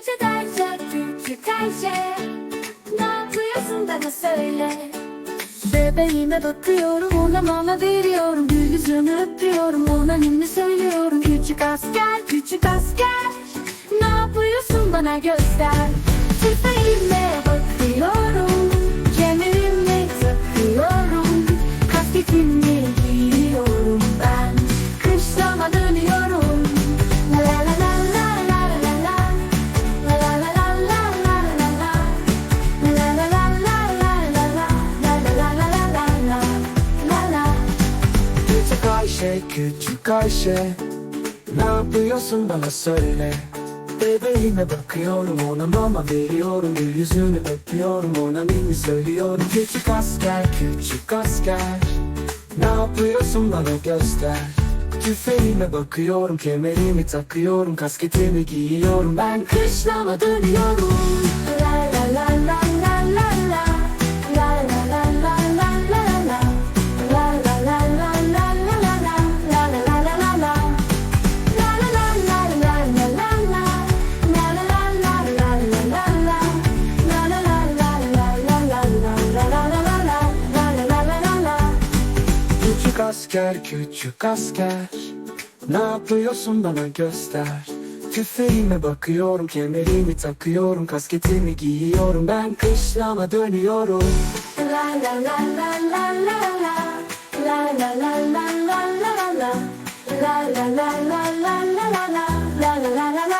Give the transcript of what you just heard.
Küçük Ayşe, küçük Ayşe Ne yapıyorsun bana söyle. Bebeğime bakıyorum ona mama veriyorum. Gül yüzünü öpüyorum ona ninni söylüyorum. Küçük asker, küçük asker. Ne yapıyorsun bana göster Ayşe, küçük Ayşe. Ne yapıyorsun bana söyle. Bebeğime bakıyorum ona mama veriyorum. Gül yüzünü öpüyorum ona ninni söylüyorum. Küçük asker, küçük asker. Ne yapıyorsun bana göster. Tüfeğime bakıyorum, kemerimi takıyorum Kasketimi giyiyorum. Ben Kışlama dönüyorum Asker, küçük asker Ne yapıyorsun bana göster Tüfeğime bakıyorum, kemerimi takıyorum Kasketimi giyiyorum, ben kışlama dönüyorum la la la la La la la la la la la La la la la la la la la La la la la la la